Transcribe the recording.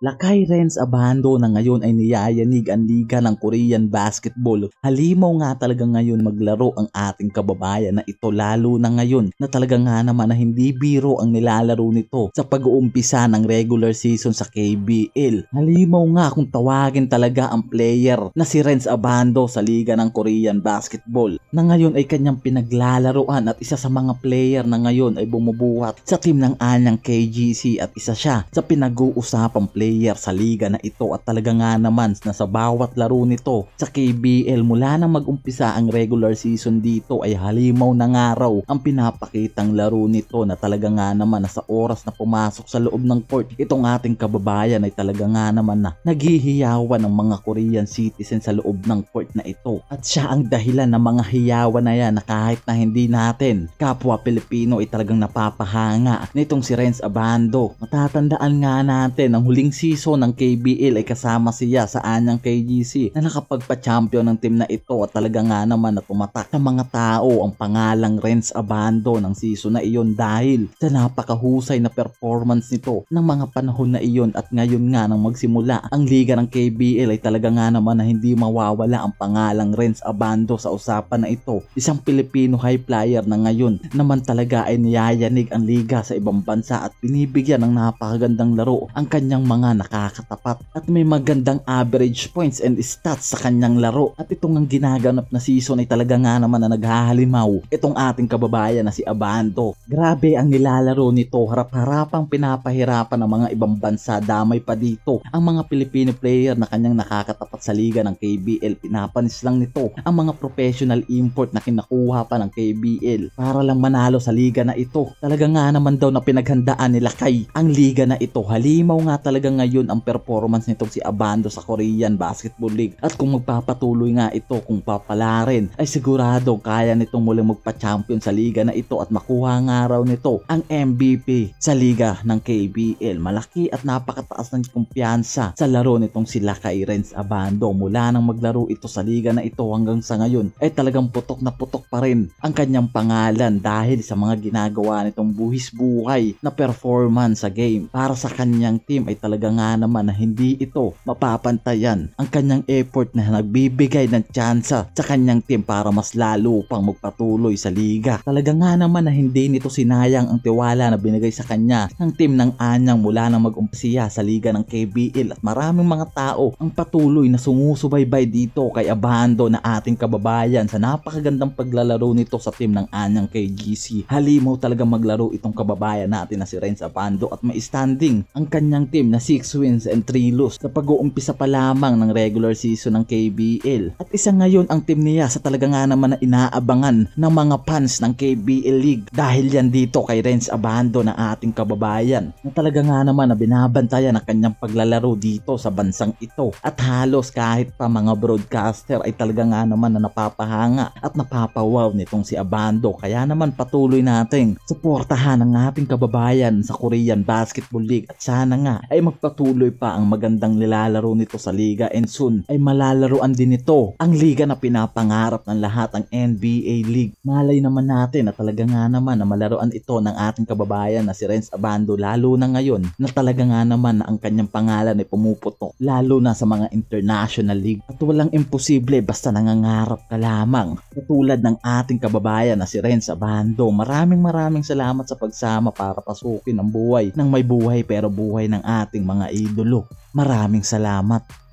Lakay Renz Abando na ngayon ay niyayanig ang liga ng Korean Basketball. Halimaw nga talaga ngayon maglaro ang ating kababayan na ito lalo na ngayon na talaga nga naman na hindi biro ang nilalaro nito sa pag-uumpisa ng regular season sa KBL. Halimaw nga kung tawagin talaga ang player na si Renz Abando sa liga ng Korean Basketball na ngayon ay kanyang pinaglalaroan at isa sa mga player na ngayon ay bumubuhat sa team ng anyang KGC at isa siya sa pinag-uusapang player sa liga na ito at talaga nga naman na sa bawat laro nito. Sa KBL mula nang mag-umpisa ang regular season dito ay halimaw na nga raw ang pinapakitang laro nito na talaga nga naman na sa oras na pumasok sa loob ng court itong ating kababayan ay talaga nga naman na naghihiyawan ng mga Korean citizen sa loob ng court na ito. At siya ang dahilan ng mga hiyawan na yan na kahit na hindi natin kapwa Pilipino ay talagang napapahanga. Nitong si Renz Abando matatandaan nga natin ang huling season ng KBL ay kasama siya sa anyang KGC na nakapagpa-champion ng team na ito at talaga nga naman na tumatak sa mga tao ang pangalang Renz Abando ng season na iyon dahil sa napakahusay na performance nito ng mga panahon na iyon at ngayon nga nang magsimula ang liga ng KBL ay talaga nga naman na hindi mawawala ang pangalang Renz Abando sa usapan na ito. Isang Pilipino high flyer na ngayon naman talaga ay niyayanig ang liga sa ibang bansa at binibigyan ng napakagandang laro ang kanyang mga nakakatapat at may magandang average points and stats sa kanyang laro at itong ang ginaganap na season ay talaga nga naman na naghahalimaw itong ating kababayan na si Abando. Grabe ang nilalaro nito harap-harapang pinapahirapan ng mga ibang bansa damay pa dito ang mga Filipino player na kanyang nakakatapat sa liga ng KBL pinapanis lang nito ang mga professional import na kinakuha pa ng KBL para lang manalo sa liga na ito. Talaga nga naman daw na pinaghandaan nila kay ang liga na ito. Halimaw nga talaga ngayon ang performance nitong si Abando sa Korean Basketball League. At kung magpapatuloy nga ito kung papalarin ay sigurado kaya nitong muling magpa-champion sa liga na ito at makuha nga raw nito ang MVP sa liga ng KBL. Malaki at napakataas ng kumpiyansa sa laro nitong sila kay Renz Abando. Mula nang maglaro ito sa liga na ito hanggang sa ngayon ay talagang putok na putok pa rin ang kanyang pangalan dahil sa mga ginagawa nitong buhis buhay na performance sa game. Para sa kanyang team ay talaga nga naman na hindi ito mapapantayan ang kanyang effort na nagbibigay ng tsansa sa kanyang team para mas lalo pang magpatuloy sa liga. Talaga nga naman na hindi nito sinayang ang tiwala na binigay sa kanya ng team ng Anyang mula nang mag-umpisiya sa liga ng KBL at maraming mga tao ang patuloy na sumusubaybay dito kay Abando na ating kababayan sa napakagandang paglalaro nito sa team ng Anyang KGC. Halimaw talaga maglaro itong kababayan natin na si Renz Abando at may standing ang kanyang team na 6 wins and 3 lose sa pag-uumpisa pa lamang ng regular season ng KBL. At isa ngayon ang team niya sa talaga nga naman na inaabangan ng mga fans ng KBL League dahil yan dito kay Renz Abando na ating kababayan na talaga nga naman na binabantayan ang kanyang paglalaro dito sa bansang ito. At halos kahit pa mga broadcaster ay talaga nga naman na napapahanga at napapawaw nitong si Abando. Kaya naman patuloy nating suportahan ang ating kababayan sa Korean Basketball League at sana nga ay magpatuloy pa ang magandang nilalaro nito sa liga and soon ay malalaroan din nito ang liga na pinapangarap ng lahat ang NBA League. Malay naman natin na talaga nga naman na malaruan ito ng ating kababayan na si Renz Abando lalo na ngayon na talaga nga naman na ang kanyang pangalan ay pumuputok lalo na sa mga international league. At walang imposible basta nangangarap ka lamang. Katulad ng ating kababayan na si Renz Abando maraming maraming salamat sa pagsama para pasukin ang buhay ng may buhay pero buhay ng ating mga idolo. Maraming salamat